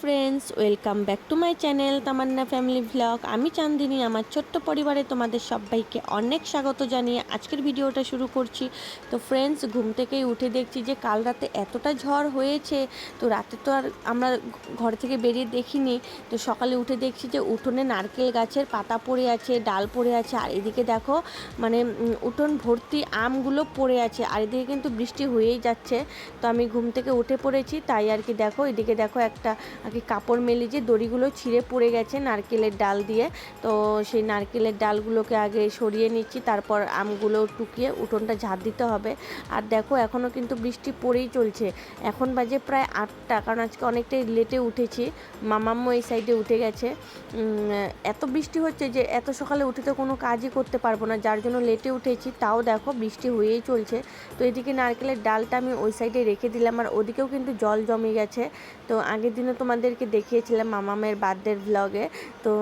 Friends welcome back to my channel Tamanna family vlog আমি চান্দিনী, আমার ছোট্ট পরিবারে তোমাদের সবাইকে অনেক স্বাগত জানিয়ে আজকের ভিডিওটা শুরু করছি। তো ফ্রেন্ডস ঘুম থেকেই উঠে দেখছি যে কাল রাতে এতটা ঝড় হয়েছে, তো রাতে তো আর আমরা ঘর থেকে বেরিয়ে দেখিনি। তো সকালে উঠে দেখছি যে উঠোনে নারকেল গাছের পাতা পড়ে আছে, ডাল পড়ে আছে, আর এদিকে দেখো মানে উঠোন ভর্তি আমগুলো পড়ে আছে, আর এদিকে কিন্তু বৃষ্টি হয়েই যাচ্ছে। তো আমি ঘুম থেকে উঠে পড়েছি, তাই আর কি দেখো, এদিকে দেখো একটা কি কাপড় মেলি যে দড়িগুলো ছিঁড়ে পড়ে গেছে নারকেলের ডাল দিয়ে। তো সেই নারকেলের ডালগুলোকে আগে সরিয়ে নিচ্ছি, তারপর আমগুলো টুকিয়ে উঠোনটা ঝাঁপ দিতে হবে। আর দেখো, এখনও কিন্তু বৃষ্টি পড়েই চলছে। এখন বাজে প্রায় আটটা, কারণ আজকে অনেকটাই লেটে উঠেছি। মামাম্মু এই সাইডে উঠে গেছে। এত বৃষ্টি হচ্ছে যে এত সকালে উঠে তো কোনো কাজই করতে পারব না, যার জন্য লেটে উঠেছি। তাও দেখো, বৃষ্টি হয়েই চলছে। তো এদিকে নারকেলের ডালটা আমি ওই সাইডে রেখে দিলাম, আর ওদিকেও কিন্তু জল জমে গেছে। তো আগের দিনও তোমাদেরকে দেখিয়েছিলাম মামামের বার্থডের ভ্লগে তো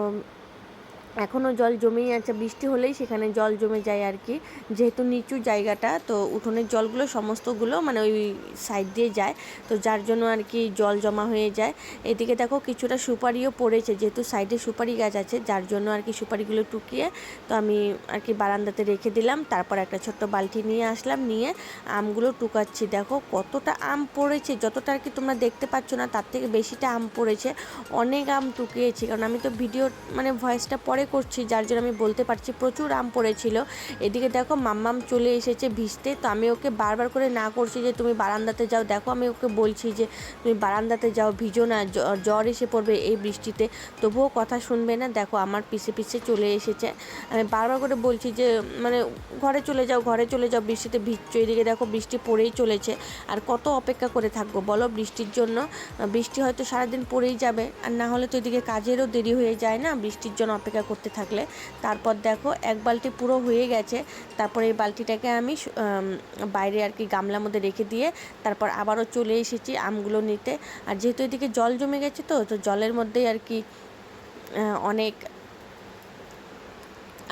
এখনও জল জমেই আছে, বৃষ্টি হলেই সেখানে জল জমে যায় আর কি। যেহেতু নিচু জায়গাটা, তো উঠোনের জলগুলো সমস্তগুলো মানে ওই সাইড দিয়ে যায়, তো যার জন্য আর কি জল জমা হয়ে যায়। এদিকে দেখো কিছুটা সুপারিও পড়েছে, যেহেতু সাইডে সুপারি গাছ আছে, যার জন্য আর কি সুপারিগুলো টুকিয়ে তো আমি আর কি বারান্দাতে রেখে দিলাম। তারপর একটা ছোট্ট বালতি নিয়ে আসলাম, নিয়ে আমগুলো টুকাচ্ছি। দেখো কতটা আম পড়েছে, যতটা আর কি তোমরা দেখতে পাচ্ছ না, তার থেকে বেশিটা আম পড়েছে। অনেক আম টুকিয়েছি, কারণ আমি তো ভিডিও মানে ভয়েসটা পরে করছি, যার জন্য আমি বলতে পারছি প্রচুর আম পড়েছিল। এদিকে দেখো মাম্মাম চলে এসেছে ভিজতে, তো আমি ওকে বারবার করে না করছি যে তুমি বারান্দাতে যাও। দেখো আমি ওকে বলছি যে তুমি বারান্দাতে যাও, ভিজো না জ্বর এসে পড়বে এই বৃষ্টিতে। তবুও কথা শুনবে না, দেখো আমার পিছে পিছে চলে এসেছে। আমি বারবার করে বলছি যে মানে ঘরে চলে যাও, ঘরে চলে যাও, বৃষ্টিতে ভিজছো। এদিকে দেখো বৃষ্টি পড়েই চলেছে। আর কত অপেক্ষা করে থাকব বলো বৃষ্টির জন্য? বৃষ্টি হয়তো সারাদিন পড়েই যাবে, আর না হলে তো এদিকে কাজেরও দেরি হয়ে যায় না, বৃষ্টির জন্য অপেক্ষা করতে থাকলে। তারপর দেখো এক বালতি পুরো হয়ে গেছে। তারপর এই বালতিটাকে আমি বাইরে আর কি গামলার মধ্যে রেখে দিয়ে তারপর আবারও চলে এসেছি আমগুলো নিতে। আর যেহেতু এদিকে জল জমে গেছে তো তো জলের মধ্যেই আর কি অনেক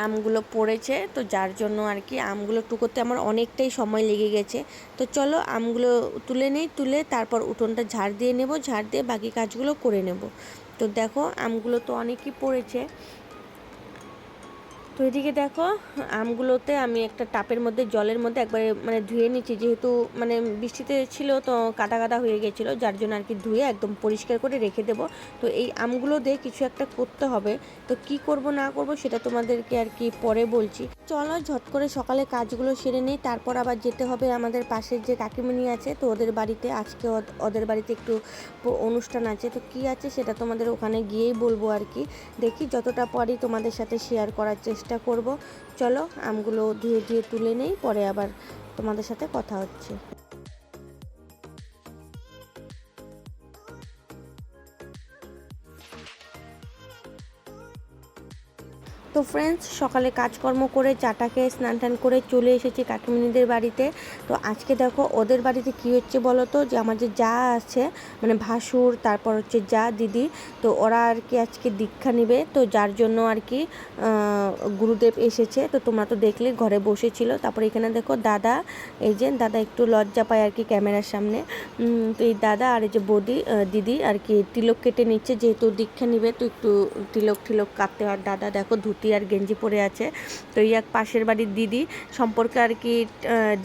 আমগুলো পড়েছে। তো যার জন্য আর কি আমগুলো টুকোতে আমার অনেকটাই সময় লেগে গেছে। তো চলো আমগুলো তুলে নেই, তুলে তারপর উঠোনটা ঝাড় দিয়ে নেব, ঝাড় দিয়ে বাকি কাজগুলো করে নেব। তো দেখো আমগুলো তো অনেকই পড়েছে। তো এদিকে দেখো, আমগুলোতে আমি একটা টাপের মধ্যে, জলের মধ্যে একবারে মানে ধুয়ে নিচ্ছি। যেহেতু মানে বৃষ্টিতে ছিল তো কাদা কাদা হয়ে গেছিল, যার জন্য আর কি ধুয়ে একদম পরিষ্কার করে রেখে দেবো। তো এই আমগুলো দিয়ে কিছু একটা করতে হবে। তো কি করব, না করব সেটা তোমাদেরকে আর কি পরে বলছি। চলো ঝট করে সকালে কাজগুলো সেরে নিই, তারপর আবার যেতে হবে আমাদের পাশের যে কাকিমণি আছে, তো ওদের বাড়িতে। আজকে ওদ- ওদের বাড়িতে একটু অনুষ্ঠান আছে, তো কি আছে সেটা তোমাদের ওখানে গিয়েই বলব আর কি। দেখি যতটা পারি তোমাদের সাথে শেয়ার করার চেষ্টা করব। চলো আমগুলো ধুয়ে ধুয়ে তুলে নেই পরে আবার তোমাদের সাথে কথা হচ্ছে। তো ফ্রেন্ডস সকালে কাজকর্ম করে চাটা খেয়ে স্নান টান করে চলে এসেছি কাকিমণিদের বাড়িতে। তো আজকে দেখো ওদের বাড়িতে কি হচ্ছে বলো তো? যে আমার যে যা আছে মানে ভাসুর, তারপর হচ্ছে যা দিদি, তো ওরা আর কি আজকে দীক্ষা নিবে। তো যার জন্য আর কি গুরুদেব এসেছে। তো তোমরা তো দেখলে ঘরে বসেছিল। তারপর এখানে দেখো দাদা, এই যে দাদা একটু লজ্জা পায় আর কি ক্যামেরার সামনে। তো এই দাদা আর এই যে বৌদি দিদি আর কি তিলক কেটে নিচ্ছে। যেহেতু দীক্ষা নিবে, তো একটু তিলক ঠিলক কাটতে হয়। দাদা দেখো ধুতি আর গেঞ্জি পরে আছে। তো এই এক পাশের বাড়ির দিদি সম্পর্কে আর কি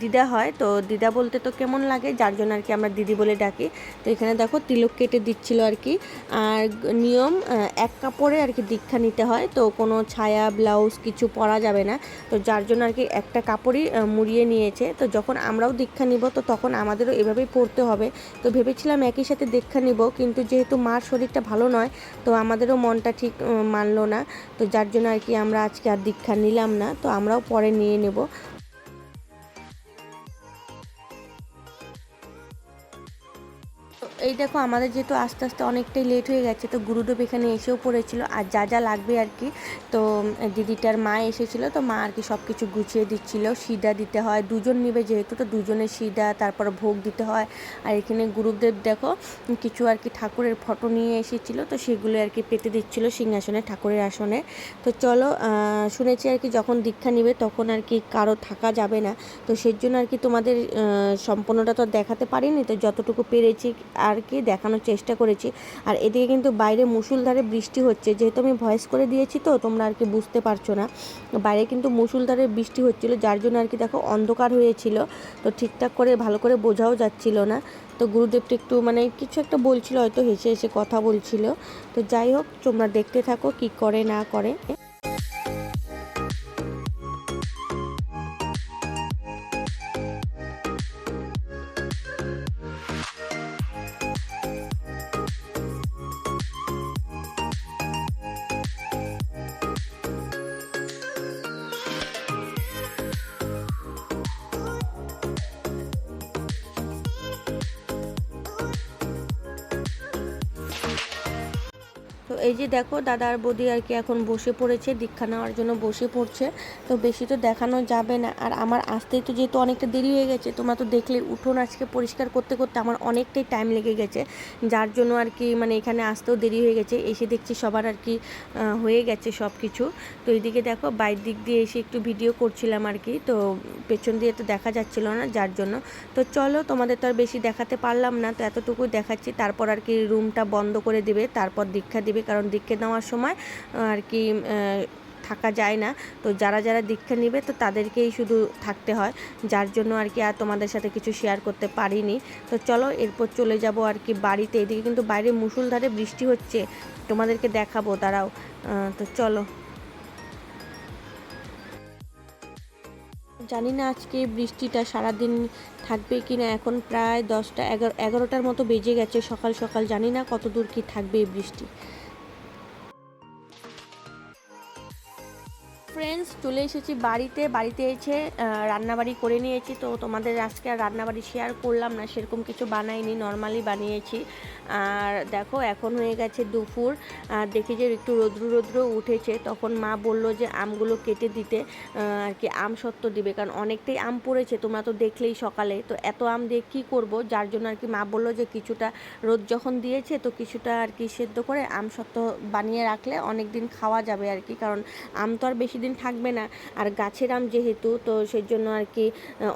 দিদা হয়। তো দিদা বলতে তো কেমন লাগে, যার জন্য আর কি আমরা দিদি বলে ডাকি। তো এখানে দেখো তিলক কেটে দিচ্ছিল আর কি। আর নিয়ম এক কাপড়ে আর কি দীক্ষা নিতে হয়। তো কোনো ছায়া, ব্লাউজ কিছু পরা যাবে না। তো যার জন্য আর কি একটা কাপড়ই মুড়িয়ে নিয়েছে। তো যখন আমরাও দীক্ষা নিব, তো তখন আমাদেরও এভাবেই পড়তে হবে। তো ভেবেছিলাম একই সাথে দীক্ষা নিব, কিন্তু যেহেতু মার শরীরটা ভালো নয়, তো আমাদেরও মনটা ঠিক মানলো না। তো যার জন্য আর কি আমরা আজকে আর দীক্ষা নিলাম না তো আমরাও পরে নিয়ে নেব। এই দেখো, আমাদের যেহেতু আস্তে আস্তে অনেকটাই লেট হয়ে গেছে, তো গুরুদেব এখানে এসেও পড়েছিল। আর যা যা লাগবে আর কি, তো দিদিটার মা এসেছিল, তো মা আর কি সব কিছু গুছিয়ে দিচ্ছিল। সিদা দিতে হয়, দুজন নিবে যেহেতু, তো দুজনের সিদা তারপর ভোগ দিতে হয়। আর এখানে গুরুদেব দেখো কিছু আর কি ঠাকুরের ফটো নিয়ে এসেছিল, তো সেগুলো আর কি পেতে দিচ্ছিল সিংহাসনে, ঠাকুরের আসনে। তো চলো শুনেছি আর কি যখন দীক্ষা নিবে তখন আর কি কারও থাকা যাবে না। তো সেই জন্য আর কি তোমাদের সম্পূর্ণটা তো দেখাতে পারিনি, তো যতটুকু পেরেছি আর আর কি দেখানোর চেষ্টা করেছি। আর এদিকে কিন্তু বাইরে মুসুলধারে বৃষ্টি হচ্ছে। যেহেতু আমি ভয়েস করে দিয়েছি তো, তোমরা আর কি বুঝতে পারছ না। বাইরে কিন্তু মুসুলধারে বৃষ্টি হচ্ছিল, যার জন্য আর কি দেখো অন্ধকার হয়েছিল। তো ঠিকঠাক করে, ভালো করে বোঝাও যাচ্ছিল না। তো গুরুদেবটা একটু মানে কিছু একটা বলছিল, হয়তো হেসে হেসে কথা বলছিল। তো যাই হোক, তোমরা দেখতে থাকো কি করে না করে। এই যে দেখো, দাদা আর বৌদি আর কি এখন বসে পড়েছে, দীক্ষা নেওয়ার জন্য বসে পড়ছে। তো বেশি তো দেখানো যাবে না। আর আমার আসতেই তো যেহেতু অনেকটা দেরি হয়ে গেছে, তোমরা তো দেখলে উঠোন আজকে পরিষ্কার করতে করতে আমার অনেকটাই টাইম লেগে গেছে। যার জন্য আর কি মানে এখানে আসতেও দেরি হয়ে গেছে। এসে দেখছি সবার আর কি হয়ে গেছে সব কিছু তো এইদিকে দেখো, বাইর দিক দিয়ে এসে একটু ভিডিও করছিলাম আর কি। তো পেছন দিয়ে তো দেখা যাচ্ছিল না যার জন্য। তো চলো, তোমাদের তো আর বেশি দেখাতে পারলাম না। তো এতটুকুই দেখাচ্ছি। তারপর আর কি রুমটা বন্ধ করে দিবে, তারপর দীক্ষা দিবে। কারণ দীক্ষা নেওয়ার সময় আর কি থাকা যায় না। তো যারা যারা দীক্ষা নেবে, তো তাদেরকেই শুধু থাকতে হয়। যার জন্য আর কি আর তোমাদের সাথে কিছু শেয়ার করতে পারিনি। তো চলো, এরপর চলে যাব আর কি বাড়িতে। এদিকে কিন্তু বাইরে মুসুলধারে বৃষ্টি হচ্ছে। তোমাদেরকে দেখাবো তারাও তো চলো। জানি না আজকে বৃষ্টিটা সারাদিন থাকবে কি না এখন প্রায় দশটা, এগারো, এগারোটার মতো বেজে গেছে সকাল সকাল। জানি না কত দূর কি থাকবে এই বৃষ্টি। ফ্রেন্ডস চলে এসেছি বাড়িতে। বাড়িতে এসে রান্নাবাড়ি করে নিয়েছি। তো তোমাদের আজকে আর রান্নাবাড়ি শেয়ার করলাম না, সেরকম কিছু বানাইনি নর্মালি বানিয়েছি। আর দেখো, এখন হয়ে গেছে দুপুর। আর দেখি যে একটু রৌদ্র রৌদ্র উঠেছে। তখন মা বলল যে আমগুলো কেটে দিতে আর কি আম সত্ত্ব দিবে। কারণ অনেকটাই আম পড়েছে, তোমরা তো দেখলেই সকালে। তো এত আম দিয়ে কী করব? যার জন্য আর কি মা বলল যে কিছুটা রোদ যখন দিয়েছে, তো কিছুটা আর কি সেদ্ধ করে আম সত্ত্ব বানিয়ে রাখলে অনেক দিন খাওয়া যাবে আর কি। কারণ আম তো আর বেশি দিন থাকবে না। আর গাছের আম যেহেতু, তো সেই জন্য আর কি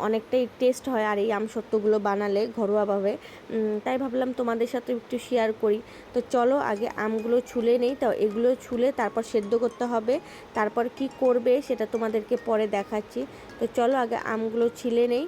অনেকটাই টেস্ট হয় আর এই আম সত্যগুলো বানালে ঘরোয়াভাবে। তাই ভাবলাম তোমাদের সাথে একটু শেয়ার করি। তো চলো আগে আমগুলো ছুলে নেই, তো এগুলো ছুলে তারপর সেদ্ধ করতে হবে। তারপর কি করবে সেটা তোমাদেরকে পরে দেখাচ্ছি। তো চলো আগে আমগুলো ছিলে নেই।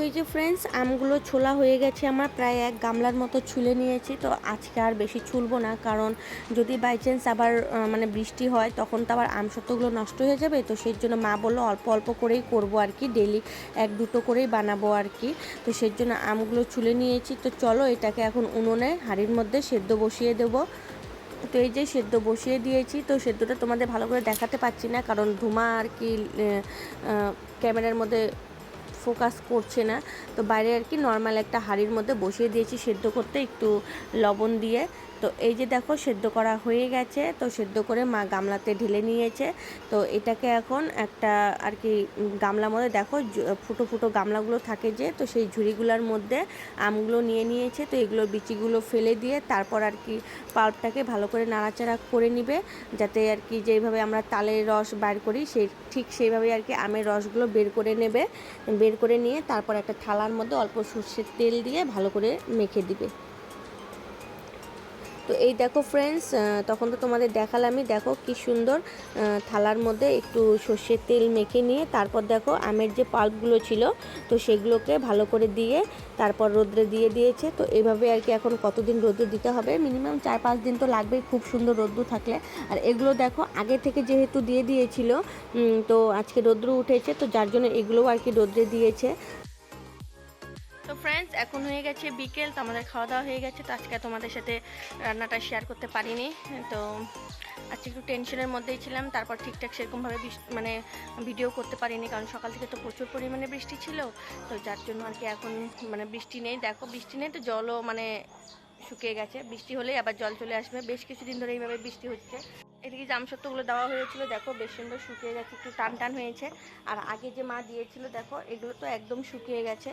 তো এই যে ফ্রেন্ডস আমগুলো ছোলা হয়ে গেছে, আমার প্রায় এক গামলার মতো ছুলে নিয়েছি, তো আজকে আর বেশি ছুলবো না, কারণ যদি বাই চান্স আবার মানে বৃষ্টি হয়, তখন তো আবার আমসত্ত্বগুলো নষ্ট হয়ে যাবে, তো সেই জন্য মা বলল অল্প অল্প করেই করব আর কি ডেলি এক দুটো করেই বানাবো আর কি, তো সেই জন্য আমগুলো ছুলে নিয়েছি, তো চলো এটাকে এখন উনুনে হাঁড়ির মধ্যে সেদ্ধ বসিয়ে দেবো। তো এই যে সেদ্ধ বসিয়ে দিয়েছি, তো সেদ্ধটা তোমাদের ভালো করে দেখাতে পাচ্ছি না, কারণ ধুমা আর কি ক্যামেরার মধ্যে ফোকাস করছে না। তো বাইরে আর কি নর্মাল একটা হাঁড়ির মধ্যে বসিয়ে দিয়েছি, সেদ্ধ করতে একটু লবণ দিয়ে। তো এই যে দেখো সেদ্ধ করা হয়ে গেছে, তো সেদ্ধ করে মা গামলাতে ঢেলে নিয়েছে। তো এটাকে এখন একটা আর কি গামলার মধ্যে দেখো ফুটো ফুটো গামলাগুলো থাকে যে, তো সেই ঝুড়িগুলোর মধ্যে আমগুলো নিয়ে নিয়েছে। তো এগুলোর বিচিগুলো ফেলে দিয়ে তারপর আর কি পাল্পটাকে ভালো করে নাড়াচাড়া করে নিবে, যাতে আর কি যেইভাবে আমরা তালের রস বার করি, সেই ঠিক সেইভাবে আর কি আমের রসগুলো বের করে নেবে। বের করে নিয়ে তারপর একটা থালার মধ্যে অল্প সর্ষের তেল দিয়ে ভালো করে মেখে দিবে। তো এই দেখো ফ্রেন্ডস তখন তো তোমাদের দেখালামই। দেখো কি সুন্দর থালার মধ্যে একটু সর্ষের তেল মেখে নিয়ে তারপর দেখো আমের যে পাল্পগুলো ছিল, তো সেগুলোকে ভালো করে দিয়ে তারপর রোদ্রে দিয়ে দিয়েছে। তো এইভাবে আর কি এখন কতদিন রোদ্রে দিতে হবে? মিনিমাম চার পাঁচ দিন তো লাগবেই খুব সুন্দর রোদ্দু থাকলে। আর এগুলো দেখো আগে থেকে যেহেতু দিয়ে দিয়েছিল তো আজকে রোদ্র উঠেছে, তো যার জন্য এগুলোও আর কি রোদ্রে দিয়েছে। তো ফ্রেন্ডস এখন হয়ে গেছে বিকেল, তো আমাদের খাওয়া দাওয়া হয়ে গেছে, তো আজকে তোমাদের সাথে রান্নাটা শেয়ার করতে পারিনি। তো আজকে একটু টেনশনের মধ্যেই ছিলাম, তারপর ঠিকঠাক সেরকমভাবে মানে ভিডিও করতে পারিনি, কারণ সকাল থেকে তো প্রচুর পরিমাণে বৃষ্টি ছিল, তো যার জন্য আর কি এখন মানে বৃষ্টি নেই। দেখো, বৃষ্টি নেই তো জলও মানে শুকিয়ে গেছে, বৃষ্টি হলেই আবার জল চলে আসবে। বেশ কিছুদিন ধরে এইভাবে বৃষ্টি হচ্ছে। এদিকে জামসত্ত্বগুলো দেওয়া হয়েছিল, দেখো, বেশ সুন্দর শুকিয়ে গেছে, একটু টান টান হয়েছে। আর আগে যে মা দিয়েছিল, দেখো, এগুলো তো একদম শুকিয়ে গেছে।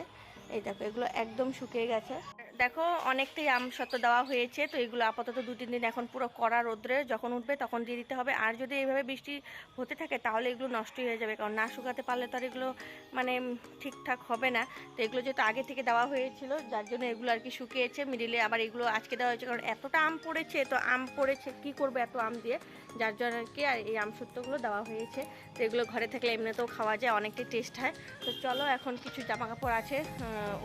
এই দেখো এগুলো একদম শুকিয়ে গেছে। দেখো, অনেকটাই আম সত্ত্ব দেওয়া হয়েছে, তো এগুলো আপাতত দু, তিন দিন এখন পুরো কড়া রোদ্রে যখন উঠবে তখন দিয়ে দিতে হবে। আর যদি এইভাবে বৃষ্টি হতে থাকে তাহলে এগুলো নষ্ট হয়ে যাবে, কারণ না শুকাতে পারলে তো আর এগুলো মানে ঠিকঠাক হবে না। তো এগুলো যেহেতু আগে থেকে দেওয়া হয়েছিল, যার জন্য এগুলো আর কি শুকিয়েছে। মিডিলে আবার এগুলো আজকে দেওয়া হয়েছে, কারণ এতটা আম পড়েছে, তো আম পড়েছে, কি করবে এত আম দিয়ে? যার জন্য আর কি আর এই আম সত্যগুলো দেওয়া হয়েছে। তো এগুলো ঘরে থাকলে এমনিতেও খাওয়া যায়, অনেকটাই টেস্ট হয়। তো চলো, এখন কিছু জামা কাপড় আছে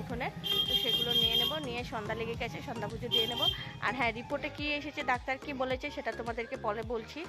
উঠোনে, তো সেগুলো নিয়ে নেব, নিয়ে সন্ধ্যা লেগে গেছে, সন্ধ্যা পুজো দিয়ে নেব। আর হ্যাঁ রিপোর্টে কি এসেছে, ডাক্তার কি বলেছে, সেটা তোমাদেরকে পরে বলছি।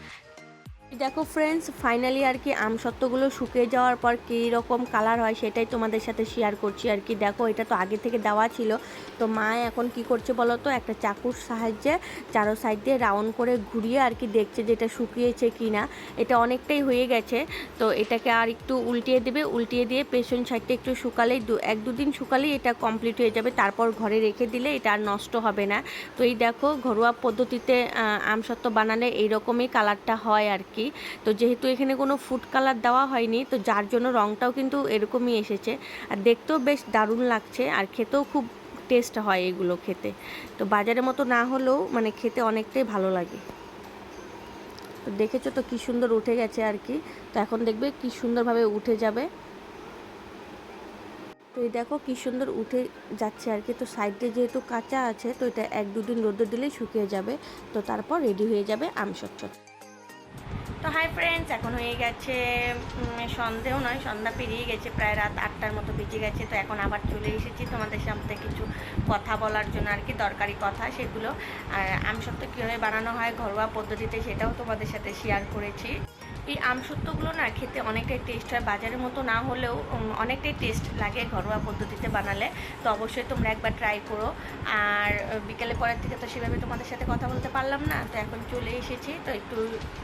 দেখো ফ্রেন্ডস ফাইনালি আর কি আম আমসত্ত্বগুলো শুকিয়ে যাওয়ার পর কী রকম কালার হয় সেটাই তোমাদের সাথে শেয়ার করছি আর কি। দেখো এটা তো আগে থেকে দেওয়া ছিল। তো মা এখন কি করছে বলো তো? একটা চাকুর সাহায্যে চারো সাইড দিয়ে রাউন্ড করে ঘুরিয়ে আর কি দেখছে যে এটা শুকিয়েছে কি না এটা অনেকটাই হয়ে গেছে। তো এটাকে আর একটু উল্টিয়ে দেবে। উল্টিয়ে দিয়ে পেছন সাইডটা একটু শুকালেই দু এক দুদিন শুকালেই এটা কমপ্লিট হয়ে যাবে। তারপর ঘরে রেখে দিলে এটা আর নষ্ট হবে না। তো এই দেখো ঘরোয়া পদ্ধতিতে আহ, আমসত্ত্ব বানালে এইরকমই কালারটা হয় আর কি। তো যেহেতু এখানে কোনো ফুড কালার দেওয়া হয়নি, তো যার জন্য রঙটাও কিন্তু এরকমই এসেছে। আর দেখতেও বেশ দারুণ লাগছে, আর খেতেও খুব টেস্ট হয় এগুলো খেতে। তো বাজারের মতো না হলেও মানে খেতে অনেকটাই ভালো লাগে। তো দেখেছ তো কি সুন্দর উঠে গেছে আর কি। তো এখন দেখবে কি সুন্দরভাবে উঠে যাবে। তো এই দেখো কি সুন্দর উঠে যাচ্ছে আর কি। তো সাইডে যেহেতু কাঁচা আছে, তো এটা এক দুদিন রোদে দিলেই শুকিয়ে যাবে। তো তারপর রেডি হয়ে যাবে আমসচ্ছ তো হাই ফ্রেন্ডস এখন হয়ে গেছে সন্ধেও নয়, সন্ধ্যা পেরিয়ে গেছে, প্রায় রাত আটটার মতো বেজে গেছে, তো এখন আবার চলে এসেছি তোমাদের সামনে কিছু কথা বলার জন্য আর কি, দরকারি কথা সেগুলো। আর আমি আমসত্ত্ব কীভাবে বানানো হয়, ঘরোয়া পদ্ধতিতে সেটাও তোমাদের সাথে শেয়ার করেছি। এই আমসত্ত্বগুলো না খেতে অনেকটাই টেস্ট হয়। বাজারের মতো না হলেও অনেকটাই টেস্ট লাগে ঘরোয়া পদ্ধতিতে বানালে। তো অবশ্যই তোমরা একবার ট্রাই করো। আর বিকেলে পরের থেকে তো সেভাবে তোমাদের সাথে কথা বলতে পারলাম না। তো এখন চলে এসেছি। তো একটু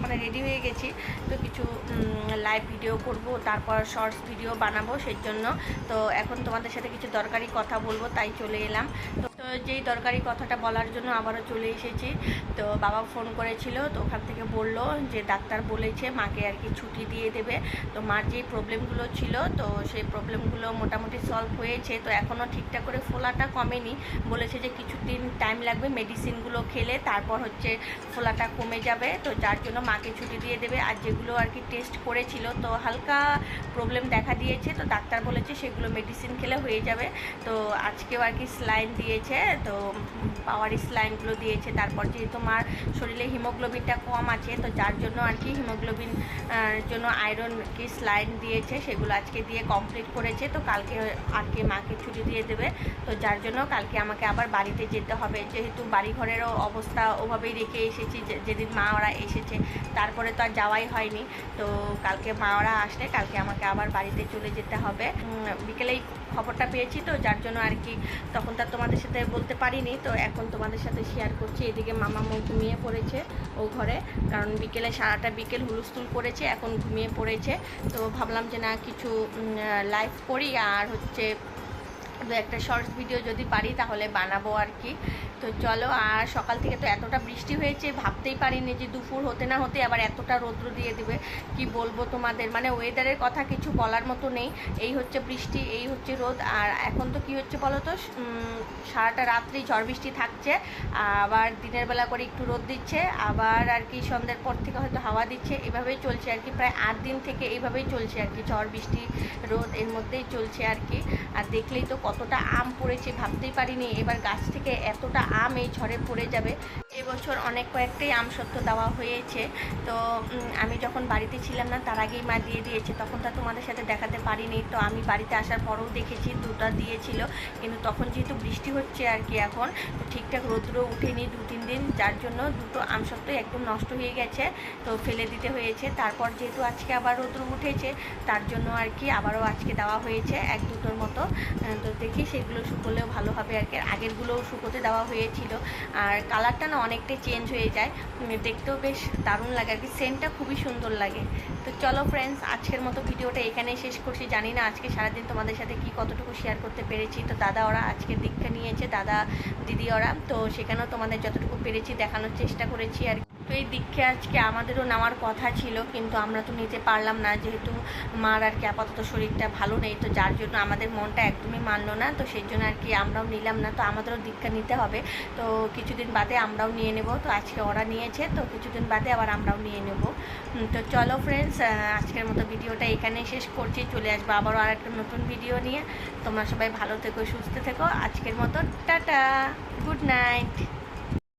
মানে রেডি হয়ে গেছি। তো কিছু লাইভ ভিডিও করব, তারপর শর্টস ভিডিও বানাবো সেই জন্য তো এখন তোমাদের সাথে কিছু দরকারি কথা বলব, তাই চলে এলাম। তো যেই দরকারি কথাটা বলার জন্য আবারও চলে এসেছি। তো বাবা ফোন করেছিল, তো ওখান থেকে বলল যে ডাক্তার বলেছে মাকে আর কি ছুটি দিয়ে দেবে। তো মার যেই প্রবলেমগুলো ছিল, তো সেই প্রবলেমগুলো মোটামুটি সলভ হয়েছে। তো এখনও ঠিকঠাক করে ফোলাটা কমেনি। বলেছে যে কিছুদিন টাইম লাগবে মেডিসিনগুলো খেলে, তারপর হচ্ছে ফোলাটা কমে যাবে। তো যার জন্য মাকে ছুটি দিয়ে দেবে। আর যেগুলো আর কি টেস্ট করেছিল, তো হালকা প্রবলেম দেখা দিয়েছে। তো ডাক্তার বলেছে সেগুলো মেডিসিন খেলে হয়ে যাবে। তো আজকেও আর কি স্লাইন দিয়েছে। তো পাওয়ার স্লাইনগুলো দিয়েছে, তারপর যেহেতু মার শরীরে হিমোগ্লোবিনটা কম আছে, তো যার জন্য আর কি হিমোগ্লোবিন জন্য আয়রন কি স্লাইন দিয়েছে, সেগুলো আজকে দিয়ে কমপ্লিট করেছে, তো কালকে আর কি মাকে ছুটি দিয়ে দেবে, তো যার জন্য কালকে আমাকে আবার বাড়িতে যেতে হবে। যেহেতু বাড়ি ঘরেরও অবস্থা ওভাবেই রেখে এসেছি যেদিন মা ওরা এসেছে, তারপরে তো আর যাওয়াই হয়নি, তো কালকে মা ওরা আসলে কালকে আমাকে আবার বাড়িতে চলে যেতে হবে। বিকেলেই খবরটা পেয়েছি তো, যার জন্য আর কি তখন তার তোমাদের সাথে বলতে পারিনি। তো এখন তোমাদের সাথে শেয়ার করছি। এদিকে মামা মুখ ঘুমিয়ে পড়েছে ও ঘরে, কারণ বিকেলে সারাটা বিকেল হুলস্থুল করেছে, এখন ঘুমিয়ে পড়েছে। তো ভাবলাম যে না, কিছু লাইভ করি। আর হচ্ছে, দু একটা শর্টস ভিডিও যদি পারি, তাহলে বানাবো আর কি। তো চলো, আর সকাল থেকে তো এতটা বৃষ্টি হয়েছে, ভাবতেই পারিনি যে দুপুর হতে না হতে আবার এতটা রৌদ্র দিয়ে দিবে। কি বলব তোমাদের? মানে ওয়েদারের কথা কিছু বলার মতো নেই। এই হচ্ছে বৃষ্টি, এই হচ্ছে রোদ। আর এখন তো কি হচ্ছে বলো তো? সারাটা রাত্রি ঝড় বৃষ্টি থাকছে, আবার দিনের বেলা করে একটু রোদ দিচ্ছে, আবার আর কি সন্ধ্যের পর থেকে হয়তো হাওয়া দিচ্ছে। এভাবেই চলছে আর কি, প্রায় আট দিন থেকে এইভাবেই চলছে আর কি, ঝড়, বৃষ্টি, রোদ, এর মধ্যেই চলছে আর কি। আর দেখলেই তো কতটা আম পড়েছে, ভাবতেই পারিনি। এবার গাছ থেকে এতটা আম এই ঝড়ে পড়ে যাবে। এবছর অনেক কয়েকটাই আম সত্য দেওয়া হয়েছে। তো আমি যখন বাড়িতে ছিলাম না, তার আগেই মা দিয়ে দিয়েছে। তখন তা তোমাদের সাথে দেখাতে পারিনি। তো আমি বাড়িতে আসার পরেও দেখেছি, দুটো দিয়েছিল। কিন্তু তখন যেহেতু বৃষ্টি হচ্ছে আর কি এখন, তো ঠিকঠাক রৌদ্র উঠেনি দু, তিন দিন। যার জন্য দুটো আম সত্ত্বই একদম নষ্ট হয়ে গেছে, তো ফেলে দিতে হয়েছে। তারপর যেহেতু আজকে আবার রৌদ্র উঠেছে, তার জন্য আর কি আবারও আজকে দেওয়া হয়েছে এক দুটোর মতো। তো দেখি সেগুলো শুকোলেও ভালো হবে আর কি। আগেরগুলোও শুকোতে দেওয়া হয়েছিল। আর কালারটা না অনেকটাই চেঞ্জ হয়ে যায়। দেখতেও বেশ দারুণ লাগে আর কি। সেন্টটা খুবই সুন্দর লাগে। তো চলো ফ্রেন্ডস আজকের মতো ভিডিওটা এখানেই শেষ করছি। জানি না আজকে সারাদিন তোমাদের সাথে কি কতটুকু শেয়ার করতে পেরেছি। তো দাদা ওরা আজকে দীক্ষা নিয়েছে, দাদা, দিদি ওরা। তো সেখানেও তোমাদের যতটুকু পেরেছি, দেখানোর চেষ্টা করেছি আর। তো এই দীক্ষা আজকে আমাদেরও নেওয়ার কথা ছিল, কিন্তু আমরা তো নিতে পারলাম না, যেহেতু মার আর কি আপাতত শরীরটা ভালো নেই, তো যার জন্য আমাদের মনটা একদমই মানলো না, তো সেই জন্য আর কি আমরাও নিলাম না, তো আমাদেরও দীক্ষা নিতে হবে। তো কিছুদিন বাদে আমরাও নিয়ে নেব, তো আজকে ওরা নিয়েছে, তো কিছুদিন বাদে আবার আমরাও নিয়ে নেব। তো চলো ফ্রেন্ডস আজকের মতো ভিডিওটা এখানেই শেষ করছি, চলে আসব আবারও আর একটা নতুন ভিডিও নিয়ে। তোমরা সবাই ভালো থেকো, সুস্থ থেকো, আজকের মতো টাটা গুড নাইট